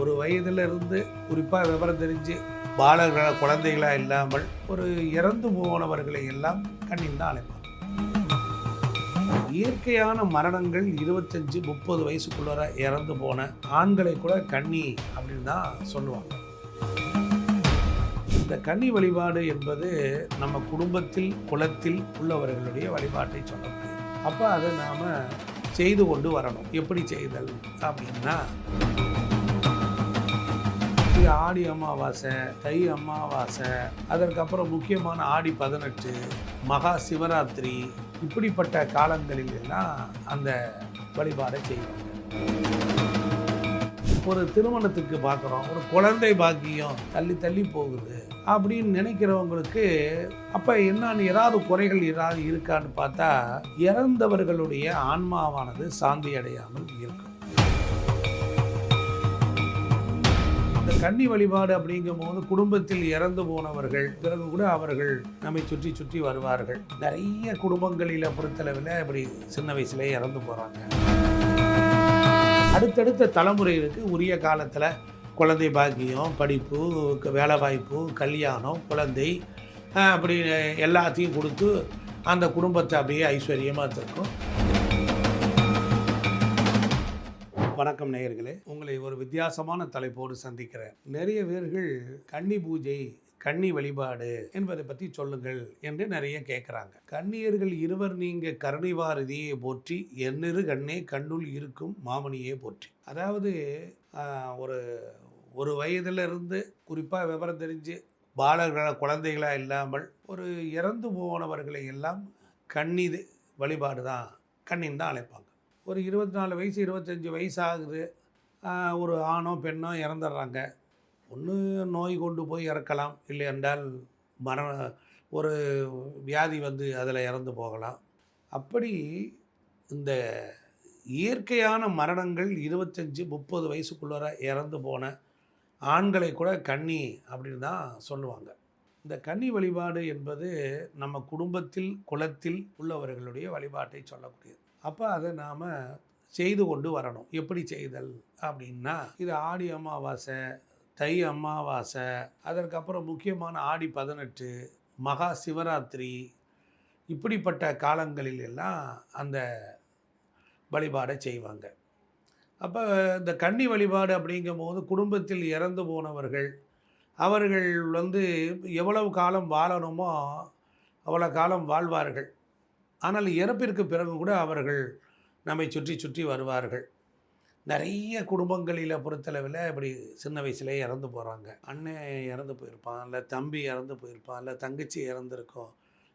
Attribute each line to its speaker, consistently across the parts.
Speaker 1: ஒரு வயதிலிருந்து குறிப்பாக விவரம் தெரிஞ்சு பாலர்களாக குழந்தைகளாக இல்லாமல் ஒரு இறந்து போனவர்களை எல்லாம் கண்ணில் தான் அழைப்போம் இயற்கையான மரணங்கள் இருபத்தஞ்சு முப்பது வயசுக்குள்ளார இறந்து போன ஆண்களை கூட கன்னி அப்படின்னு தான் சொல்லுவாங்க. இந்த கன்னி வழிபாடு என்பது நம்ம குடும்பத்தில் குலத்தில் உள்ளவர்களுடைய வழிபாட்டை சொல்லக்கூடியது அப்போ அதை நாம் செய்து கொண்டு வரணும். எப்படி செய்தல் அப்படின்னா இது ஆடி அமாவாசை தை அமாவாசை அதற்கப்புறம் முக்கியமான ஆடி பதினெட்டு மகா சிவராத்திரி இப்படிப்பட்ட காலங்களில் எல்லாம் அந்த வழிபாடை செய்வாங்க. ஒரு திருமணத்துக்கு பார்க்குறோம் ஒரு குழந்தை பாக்கியம் தள்ளி தள்ளி போகுது அப்படின்னு நினைக்கிறவங்களுக்கு அப்போ என்னன்னு ஏதாவது குறைகள் ஏதாவது இருக்கான்னு பார்த்தா இறந்தவர்களுடைய ஆன்மாவானது சாந்தி அடையாமல் இருக்கும். கன்னி வழிபாடு அப்படிங்கும்போது குடும்பத்தில் இறந்து போனவர்கள் பிறகு கூட அவர்கள் நம்மை சுற்றி சுற்றி வருவார்கள். நிறைய குடும்பங்களில் பொறுத்தளவில் இப்படி சின்ன வயசுலேயே இறந்து போகிறாங்க அடுத்தடுத்த தலைமுறைகளுக்கு உரிய காலத்தில் குழந்தை பாக்கியம் படிப்பு வேலைவாய்ப்பு வேலை வாய்ப்பு கல்யாணம் குழந்தை அப்படி எல்லாத்தையும் கொடுத்து அந்த குடும்பத்தை அப்படியே ஐஸ்வர்யமாக இருக்கும் வணக்கம் நேயர்களே. உங்களை ஒரு வித்தியாசமான தலைப்போடு சந்திக்கிறேன். நிறைய பேர்கள் கன்னி பூஜை கன்னி வழிபாடு என்பதை பற்றி சொல்லுங்கள் என்று நிறைய கேட்குறாங்க கன்னியர்கள் இருவர் நீங்க கருணைவாரதியை போற்றி என்னிரு கண்ணே கண்ணுள் இருக்கும் மாமணியே போற்றி. அதாவது ஒரு ஒரு வயதிலிருந்து குறிப்பாக விவரம் தெரிஞ்சு பாலர்கள குழந்தைகளாக இல்லாமல் ஒரு இறந்து போனவர்களை எல்லாம் கன்னி வழிபாடு தான் கண்ணின் தான் அழைப்பாங்க. ஒரு இருபத்தி நாலு வயசு இருபத்தஞ்சி வயசு ஆகுது ஒரு ஆணோ பெண்ணோ இறந்துடுறாங்க. ஒன்று நோய் கொண்டு போய் இறக்கலாம். இல்லை என்றால் மரண ஒரு வியாதி வந்து அதில் இறந்து போகலாம். அப்படி இந்த இயற்கையான மரணங்கள் இருபத்தஞ்சி முப்பது வயசுக்குள்ளார இறந்து போன ஆண்களை கூட கன்னி அப்படின்னு தான் சொல்லுவாங்க. இந்த கன்னி வழிபாடு என்பது நம்ம குடும்பத்தில் குலத்தில் உள்ளவர்களுடைய வழிபாட்டை சொல்லக்கூடியது. அப்போ அதை நாம் செய்து கொண்டு வரணும். எப்படி செய்தல் அப்படின்னா இது ஆடி அமாவாசை தை அமாவாசை அதற்கப்புறம் முக்கியமான ஆடி பதினெட்டு மகா சிவராத்திரி இப்படிப்பட்ட காலங்களில் எல்லாம் அந்த வழிபாடை செய்வாங்க. அப்போ இந்த கன்னி வழிபாடு அப்படிங்கும்போது குடும்பத்தில் இறந்து போனவர்கள் அவர்கள் வந்து எவ்வளவு காலம் வாழணுமோ அவ்வளோ காலம் வாழ்வார்கள். ஆனால் இறப்பிற்கு பிறகு கூட அவர்கள் நம்மை சுற்றி சுற்றி வருவார்கள். நிறைய குடும்பங்களில் பொறுத்தளவில் இப்படி சின்ன வயசுலேயே இறந்து போகிறாங்க அண்ணன் இறந்து போயிருப்பான் இல்லை தம்பி இறந்து போயிருப்பான் இல்லை தங்கச்சி இறந்துருக்கும்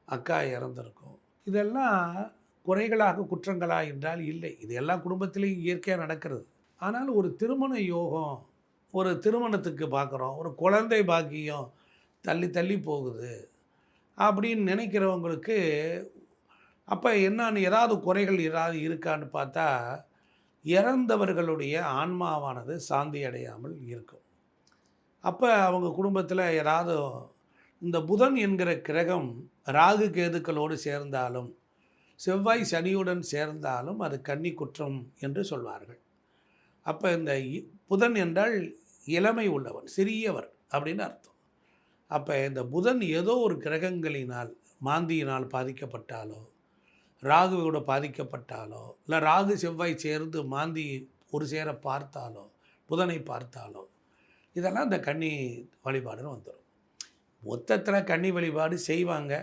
Speaker 1: அக்கா இறந்துருக்கும். இதெல்லாம் குறைகளாக குற்றங்களா என்றால் இல்லை. இது எல்லா குடும்பத்திலையும் இயற்கையாக நடக்கிறது. ஆனால் ஒரு திருமண யோகம் ஒரு திருமணத்துக்கு பார்க்குறோம் ஒரு குழந்தை பாக்கியம் தள்ளி தள்ளி போகுது அப்படின்னு நினைக்கிறவங்களுக்கு அப்போ என்னன்னு ஏதாவது குறைகள் ஏதாவது இருக்கான்னு பார்த்தா இறந்தவர்களுடைய ஆன்மாவானது சாந்தி அடையாமல் இருக்கும். அப்போ அவங்க குடும்பத்தில் ஏதாவது இந்த புதன் என்கிற கிரகம் ராகு கேதுக்களோடு சேர்ந்தாலும் செவ்வாய் சனியுடன் சேர்ந்தாலும் அது கன்னி குற்றம் என்று சொல்வார்கள். அப்போ இந்த இ- புதன் என்றால் இளமை உள்ளவன் சிறியவர் அப்படின்னு அர்த்தம். அப்போ இந்த புதன் ஏதோ ஒரு கிரகங்களினால் மாந்தியினால் பாதிக்கப்பட்டாலோ ராகுவோட பாதிக்கப்பட்டாலோ இல்லை ராகு செவ்வாய் சேர்ந்து மாந்தி ஒரு சேர பார்த்தாலோ புதனை பார்த்தாலோ இதெல்லாம் இந்த கன்னி வழிபாடுன்னு வந்துடும் மொத்தத்தில் கன்னி வழிபாடு செய்வாங்க.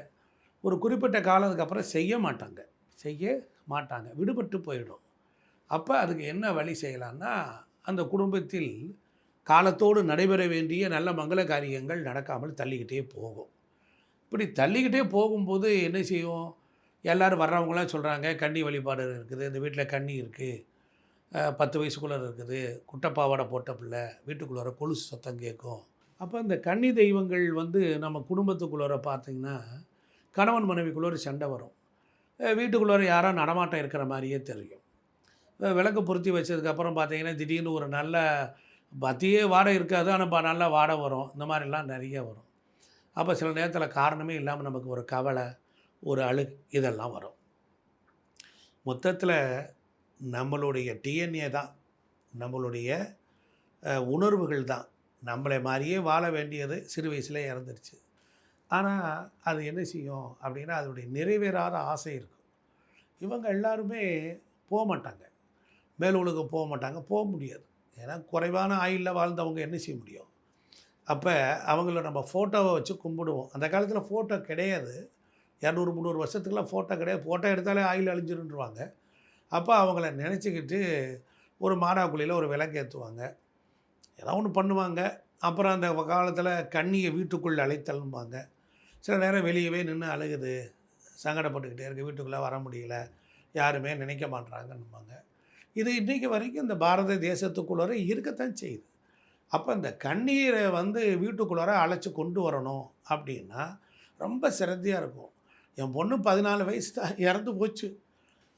Speaker 1: ஒரு குறிப்பிட்ட காலத்துக்கு அப்புறம் செய்ய மாட்டாங்க. செய்ய மாட்டாங்க. விடுபட்டு போயிடும். அப்போ அதுக்கு என்ன வழி செய்யலான்னா அந்த குடும்பத்தில் காலத்தோடு நடைபெற வேண்டிய நல்ல மங்கள காரியங்கள் நடக்காமல் தள்ளிக்கிட்டே போகும். இப்படி தள்ளிக்கிட்டே போகும்போது என்ன செய்யும்? எல்லோரும் வர்றவங்களாம் சொல்கிறாங்க கன்னி வழிபாடு இருக்குது இந்த வீட்டில் கன்னி இருக்குது பத்து வயசுக்குள்ளே இருக்குது குட்டப்பாவாடை போட்ட பிள்ளை வீட்டுக்குள்ளார கொலுசு சத்தம் கேட்கும். அப்போ இந்த கன்னி தெய்வங்கள் வந்து நம்ம குடும்பத்துக்குள்ளார பார்த்தீங்கன்னா கணவன் மனைவிக்குள்ளே ஒரு சண்டை வரும். வீட்டுக்குள்ளார யாரோ நடமாட்டம் இருக்கிற மாதிரியே தெரியும். விளக்கு பொருத்தி வச்சதுக்கப்புறம் பார்த்தீங்கன்னா திடீர்னு ஒரு நல்ல பத்தியே வாடகை இருக்காது ஆனால் நல்லா வாடை வரும். இந்த மாதிரிலாம் நிறைய வரும். அப்போ சில நேரத்தில் காரணமே இல்லாமல் நமக்கு ஒரு கவலை ஒரு அழு இதெல்லாம் வரும். மொத்தத்தில் நம்மளுடைய டிஎன்ஏ தான். நம்மளுடைய உணர்வுகள் தான். நம்மளை மாதிரியே வாழ வேண்டியது சிறு வயசில் இறந்துருச்சு. ஆனால் அது என்ன செய்யும் அப்படின்னா அதனுடைய நிறைவேறாத ஆசை இருக்கும். இவங்க எல்லாருமே போக மாட்டாங்க. மேலுலகம் போக மாட்டாங்க போக முடியாது. ஏன்னா குறைவான ஆயுளில் வாழ்ந்தவங்க என்ன செய்ய முடியும்? அப்போ அவங்கள நம்ம ஃபோட்டோவை வச்சு கும்பிடுவோம். அந்த காலத்தில் ஃபோட்டோ கிடையாது. இரநூறு முந்நூறு வருஷத்துக்குலாம் ஃபோட்டோ கிடையாது. ஃபோட்டோ எடுத்தாலே ஆயில் அழிஞ்சிருன்றுவாங்க. அப்போ அவங்கள நினச்சிக்கிட்டு ஒரு மாடாக்குழியில் ஒரு விளக்கு ஏற்றுவாங்க ஏதோ ஒன்று பண்ணுவாங்க. அப்புறம் அந்த காலத்தில் கண்ணியை வீட்டுக்குள்ளே அழைத்தல்பாங்க சில நேரம் வெளியவே நின்று அழுகுது. சங்கடப்பட்டுக்கிட்டே இருக்குது வீட்டுக்குள்ளே வர முடியல. யாருமே நினைக்க மாட்றாங்கன்னுபாங்க இது இன்றைக்கு வரைக்கும் இந்த பாரத தேசத்துக்குள்ளார இருக்கத்தான் செய்யுது. அப்போ இந்த கண்ணீரை வந்து வீட்டுக்குள்ளார அழைச்சி கொண்டு வரணும் அப்படின்னா ரொம்ப சிரத்தையாக இருக்கும். என் பொண்ணு பதினாலு வயசு தான் இறந்து போச்சு.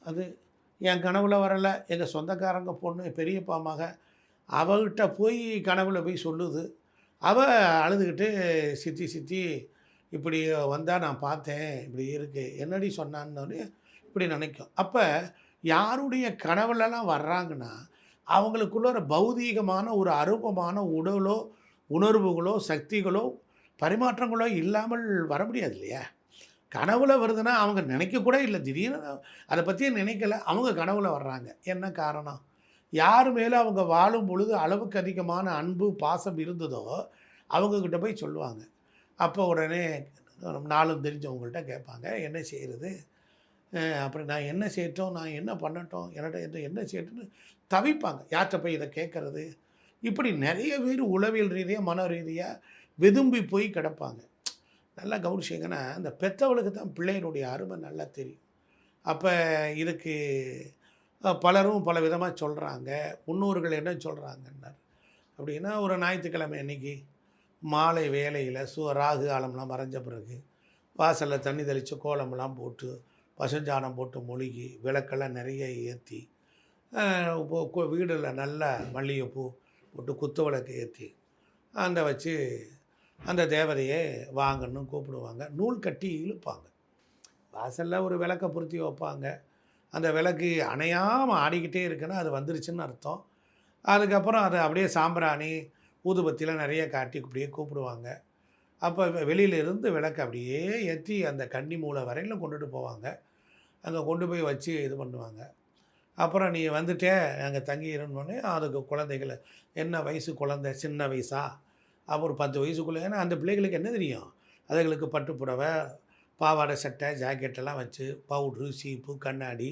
Speaker 1: அது என் கனவுல வரலை. எங்கள் சொந்தக்காரங்க பொண்ணு பெரியப்பா மக அவகிட்ட போய் கனவுல போய் சொல்லுது. அவள் அழுதுகிட்டு சித்தி சித்தி இப்படி வந்தால் நான் பார்த்தேன் இப்படி இருக்குது என்னடி சொன்னான்னு இப்படி நினைக்கும். அப்போ யாருடைய கனவுலலாம் வர்றாங்கன்னா அவங்களுக்குள்ள ஒரு பௌதீகமான ஒரு அரூபமான உடலோ உணர்வுகளோ சக்திகளோ பரிமாற்றங்களோ இல்லாமல் வர முடியாது இல்லையா? கனவுல வருதுன்னா அவங்க நினைக்க கூட இல்லை. திடீர்னு அதை பற்றியே நினைக்கல. அவங்க கனவுல வர்றாங்க. என்ன காரணம்? யார் மேலே அவங்க வாழும் பொழுது அளவுக்கு அதிகமான அன்பு பாசம் இருந்ததோ அவங்கக்கிட்ட போய் சொல்லுவாங்க. அப்போ உடனே நாளும் தெரிஞ்சவங்கள்ட்ட கேட்பாங்க. என்ன செய்கிறது அப்புறம் நான் என்ன செய்யட்டும்? நான் என்ன பண்ணட்டும்? என்னட்ட என்ன என்ன செய்யட்டும்னு தவிப்பாங்க. யார்கிட்ட போய் இதை கேட்குறது? இப்படி நிறைய பேர் உளவியல் ரீதியாக மன ரீதியாக விதும்பி போய் கிடப்பாங்க. நல்லா கவனிச்சிங்கன்னா அந்த பெற்றவளுக்கு தான் பிள்ளையினுடைய அருமை நல்லா தெரியும். அப்போ இதுக்கு பலரும் பல விதமாக சொல்கிறாங்க முன்னோர்கள் என்ன சொல்கிறாங்கன்னார் அப்படின்னா ஒரு ஞாயிற்றுக்கிழமை அன்னைக்கு மாலை வேலையில் சு ராகு காலம்லாம் மறைஞ்ச பிறகு வாசலில் தண்ணி தெளித்து கோலம்லாம் போட்டு பசுஞ்சாணம் போட்டு மொழுகி விளக்கெல்லாம் நிறைய ஏற்றி வீடில் நல்ல மல்லிகைப்பூ போட்டு குத்து விளக்கு ஏற்றி அந்த வச்சு அந்த தேவதையை வாங்கன்னு கூப்பிடுவாங்க. நூல் கட்டி இழுப்பாங்க. வாசலில் ஒரு விளக்கை பொருத்தி வைப்பாங்க. அந்த விளக்கு அணையாமல் ஆடிக்கிட்டே இருக்குன்னா அது வந்துருச்சுன்னு அர்த்தம். அதுக்கப்புறம் அதை அப்படியே சாம்பிராணி ஊதுபத்திலாம் நிறைய காட்டி அப்படியே கூப்பிடுவாங்க. அப்போ வெளியில இருந்து விளக்கு அப்படியே ஏற்றி அந்த கன்னி மூலை வரையிலும் கொண்டுட்டு போவாங்க. அங்கே கொண்டு போய் வச்சு இது பண்ணுவாங்க. அப்புறம் நீ வந்துட்டே அங்கே தங்கி இருந்தோடனே அதுக்கு குழந்தைகளை என்ன வயசு குழந்தை? சின்ன வயசா? அப்போ ஒரு பத்து வயசுக்குள்ளே ஏன்னா அந்த பிள்ளைகளுக்கு என்ன தெரியும்? அதுகளுக்கு பட்டு புடவை பாவாடை சட்டை ஜாக்கெட்டெல்லாம் வச்சு பவுட்ரு சீப்பு கண்ணாடி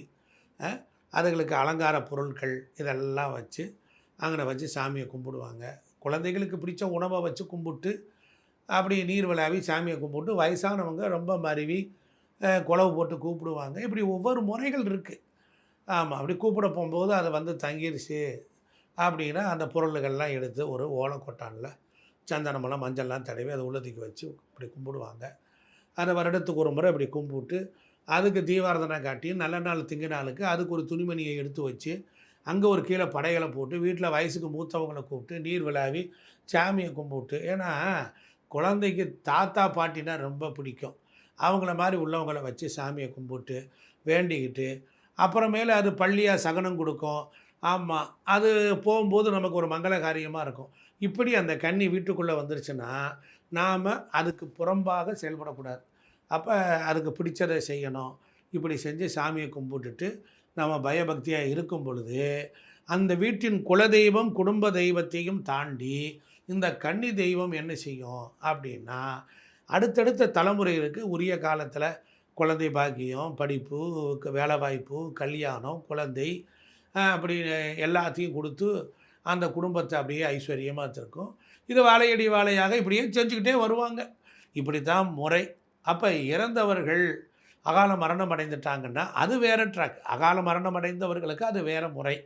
Speaker 1: அதுங்களுக்கு அதுகளுக்கு அலங்கார பொருட்கள் இதெல்லாம் வச்சு அங்கே வச்சு சாமியை கும்பிடுவாங்க. குழந்தைகளுக்கு பிடிச்ச உணவை வச்சு கும்பிட்டு அப்படி நீர் விளாவி சாமியை கும்பிட்டு வயசானவங்க ரொம்ப மருவி குழவு போட்டு கூப்பிடுவாங்க. இப்படி ஒவ்வொரு முறைகள் இருக்குது ஆமாம் அப்படி கூப்பிட போகும்போது அதை வந்து தங்கிருச்சு அப்படின்னா அந்த பொருள்கள்லாம் எடுத்து ஒரு ஓலக்கொட்டானில் சந்தனமெல்லாம் மஞ்சள்லாம் தடவி அதை உள்ளதுக்கு வச்சு இப்படி கும்பிடுவாங்க. அதை வருடத்துக்கு ஒரு முறை இப்படி கும்பிட்டு அதுக்கு தீபாரதனை காட்டி நல்ல நாள் திங்க நாளுக்கு அதுக்கு ஒரு துணிமணியை எடுத்து வச்சு அங்கே ஒரு கீழே படைகளை போட்டு வீட்டில் வயசுக்கு மூத்தவங்களை கூப்பிட்டு நீர் விழாவி சாமியை கும்பிட்டு. ஏன்னா குழந்தைக்கு தாத்தா பாட்டினா ரொம்ப பிடிக்கும். அவங்கள மாதிரி உள்ளவங்களை வச்சு சாமியை கும்பிட்டு வேண்டிக்கிட்டு அப்புறமேல அது பள்ளியாக சகனம் கொடுக்கும். ஆமாம் அது போகும்போது நமக்கு ஒரு மங்கள காரியமாக இருக்கும். இப்படி அந்த கன்னி வீட்டுக்குள்ளே வந்துருச்சுன்னா நாம் அதுக்கு புறம்பாக செயல்படக்கூடாது. அப்போ அதுக்கு பிடிச்சதை செய்யணும். இப்படி செஞ்சு சாமியை கும்பிட்டுட்டு நம்ம பயபக்தியாக இருக்கும் பொழுது அந்த வீட்டின் குலதெய்வம் குடும்ப தெய்வத்தையும் தாண்டி இந்த கன்னி தெய்வம் என்ன செய்யும் அப்படின்னா அடுத்தடுத்த தலைமுறைகளுக்கு உரிய காலத்தில் குழந்தை பாக்கியம் படிப்பு வேலைவாய்ப்பு கல்யாணம் குழந்தை அப்படி எல்லாத்தையும் கொடுத்து அந்த குடும்பத்தை அப்படியே ஐஸ்வர்யமாக வச்சுருக்கும். இது வாழையடி வாழையாக இப்படியே செஞ்சுக்கிட்டே வருவாங்க. இப்படி தான் முறை. அப்போ இறந்தவர்கள் அகால மரணம் அடைந்துட்டாங்கன்னா அது வேறு ட்ராக் அகால மரணம் அடைந்தவர்களுக்கு அது வேறு முறை.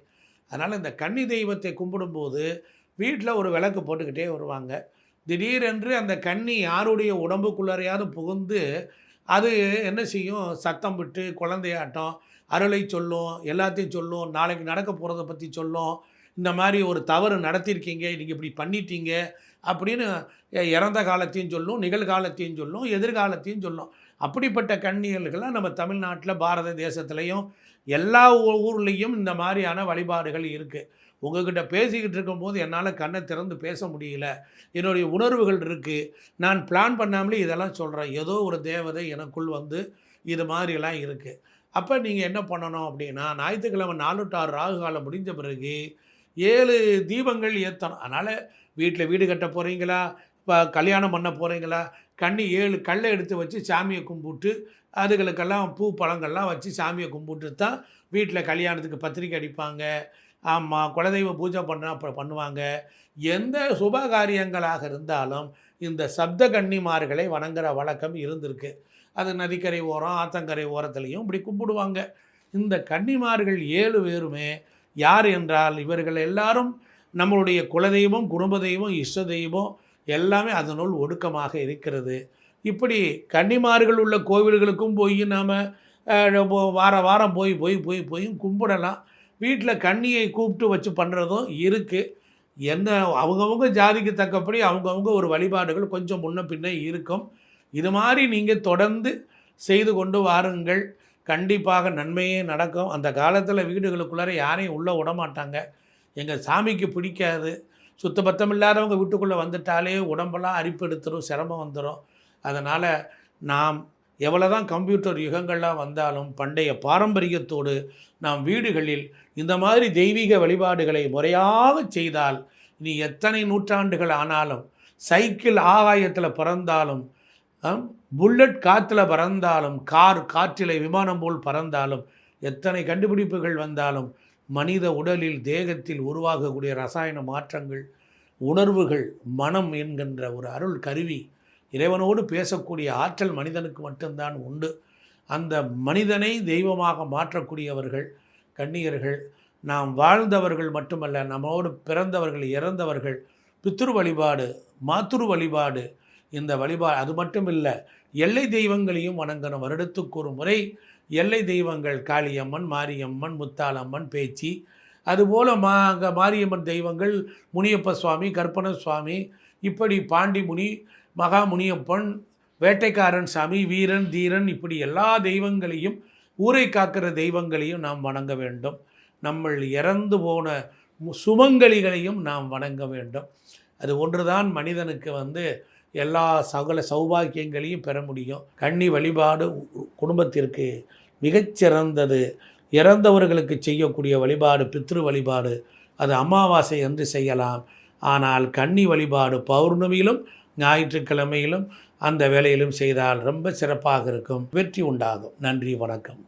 Speaker 1: அதனால் இந்த கன்னி தெய்வத்தை கும்பிடும்போது வீட்டில் ஒரு விளக்கு போட்டுக்கிட்டே வருவாங்க. திடீரென்று அந்த கன்னி யாருடைய உடம்புக்குள்ளாரையாவது புகுந்து அது என்ன செய்யும்? சத்தம் விட்டு குழந்தையாட்டம் அருளை சொல்லும் எல்லாத்தையும் சொல்லும் நாளைக்கு நடக்க போகிறத பற்றி சொல்லும் இந்த மாதிரி ஒரு தவறு நடத்தியிருக்கீங்க நீங்கள் இப்படி பண்ணிட்டீங்க அப்படின்னு இறந்த காலத்தையும் சொல்லும் நிகழ்காலத்தையும் சொல்லும் எதிர்காலத்தையும் சொல்லும். அப்படிப்பட்ட கண்ணியல்கள்லாம் நம்ம தமிழ்நாட்டில் பாரத தேசத்துலேயும் எல்லா ஊர்லேயும் இந்த மாதிரியான வழிபாடுகள் இருக்குது உங்ககிட்ட பேசிக்கிட்டு இருக்கும்போது என்னால் கண்ணை திறந்து பேச முடியல. என்னுடைய உணர்வுகள் இருக்குது நான் பிளான் பண்ணாமலே இதெல்லாம் சொல்கிறேன் ஏதோ ஒரு தேவதை எனக்குள் வந்து இது மாதிரிலாம் இருக்குது அப்போ நீங்கள் என்ன பண்ணணும் அப்படின்னா ஞாயிற்றுக்கிழமை நாலு டு ஆறு ராகு காலம் முடிஞ்ச பிறகு ஏழு தீபங்கள் ஏற்றணும் அதனால் வீட்டில் வீடு கட்ட போகிறீங்களா இப்போ கல்யாணம் பண்ண போகிறீங்களா கண்ணி ஏழு கல்லை எடுத்து வச்சு சாமியை கும்பிட்டு அதுகளுக்கெல்லாம் பூ பழங்கள்லாம் வச்சு சாமியை கும்பிட்டு தான் வீட்டில் கல்யாணத்துக்கு பத்திரிக்கை அடிப்பாங்க. ஆமாம் குலதெய்வ பூஜை பண்ண அப்புறம் பண்ணுவாங்க. எந்த சுப காரியங்களாக இருந்தாலும் இந்த சப்த கன்னிமார்களை வணங்குற வழக்கம் இருந்திருக்கு. அது நதிக்கரை ஓரம் ஆத்தங்கரை ஓரத்துலேயும் இப்படி கும்பிடுவாங்க. இந்த கன்னிமார்கள் ஏழு பேருமே யார் என்றால் இவர்கள் எல்லாரும் நம்மளுடைய குலதெய்வம் குடும்ப தெய்வம் இஷ்ட தெய்வம் எல்லாமே அதனுள் ஒடுக்கமாக இருக்கிறது. இப்படி கன்னிமார்கள் உள்ள கோவில்களுக்கும் போய் நாம் வார வாரம் போய் போய் போய் போய் கும்பிடலாம். வீட்டில் கன்னியை கூப்பிட்டு வச்சு பண்ணுறதும் இருக்குது என்ன அவங்கவுங்க ஜாதிக்கு தக்கப்படி அவங்கவுங்க ஒரு வழிபாடுகள் கொஞ்சம் முன்ன பின்ன இருக்கும். இது மாதிரி நீங்கள் தொடர்ந்து செய்து கொண்டு வாருங்கள். கண்டிப்பாக நன்மையே நடக்கும். அந்த காலத்தில் வீடுகளுக்குள்ளார யாரையும் உள்ளே விட மாட்டாங்க எங்கள் சாமிக்கு பிடிக்காது. சுத்தபத்தம் இல்லாதவங்க வீட்டுக்குள்ளே வந்துட்டாலே உடம்பெல்லாம் அரிப்பு எடுத்துரும் சிரமம் வந்துடும் அதனால் நாம் எவ்வளோ தான் கம்ப்யூட்டர் யுகங்கள்லாம் வந்தாலும் பண்டைய பாரம்பரியத்தோடு நாம் வீடுகளில் இந்த மாதிரி தெய்வீக வழிபாடுகளை முறையாக செய்தால் நீ எத்தனை நூற்றாண்டுகள் ஆனாலும் சைக்கிள் ஆகாயத்தில் பிறந்தாலும் புல்லட் காற்றில் பறந்தாலும் கார் காற்றிலே விமானம் போல் பறந்தாலும் எத்தனை கண்டுபிடிப்புகள் வந்தாலும் மனித உடலில் தேகத்தில் உருவாகக்கூடிய ரசாயன மாற்றங்கள் உணர்வுகள் மனம் என்கின்ற ஒரு அருள் கருவி இறைவனோடு பேசக்கூடிய ஆற்றல் மனிதனுக்கு மட்டும்தான் உண்டு. அந்த மனிதனை தெய்வமாக மாற்றக்கூடியவர்கள் கண்ணியர்கள் நாம் வாழ்ந்தவர்கள் மட்டுமல்ல நம்மோடு பிறந்தவர்கள் இறந்தவர்கள் பித்ரு வழிபாடு மாத்துரு வழிபாடு இந்த வழிபாடு அது மட்டும் இல்லை எல்லை தெய்வங்களையும் வணங்கணும். வருடத்துக்கு ஒரு முறை எல்லை தெய்வங்கள் காளியம்மன் மாரியம்மன் முத்தாளம்மன் பேச்சி அதுபோல் மா அங்கே மாரியம்மன் தெய்வங்கள் முனியப்ப சுவாமி கற்பன சுவாமி இப்படி பாண்டிமுனி மகா முனியப்பன் வேட்டைக்காரன் சாமி வீரன் தீரன் இப்படி எல்லா தெய்வங்களையும் ஊரை காக்கிற தெய்வங்களையும் நாம் வணங்க வேண்டும். நம்ம இறந்து போன சுமங்கலிகளையும் நாம் வணங்க வேண்டும். அது ஒன்றுதான் மனிதனுக்கு வந்து எல்லா சகல சௌபாக்கியங்களையும் பெற முடியும். கன்னி வழிபாடு குடும்பத்திற்கு மிகச்சிறந்தது. இறந்தவர்களுக்கு செய்யக்கூடிய வழிபாடு பித்ரு வழிபாடு அது அமாவாசை என்று செய்யலாம். ஆனால் கன்னி வழிபாடு பௌர்ணமியிலும் ஞாயிற்றுக்கிழமையிலும் அந்த வேலையிலும் செய்தால் ரொம்ப சிறப்பாக இருக்கும். வெற்றி உண்டாகும். நன்றி வணக்கம்.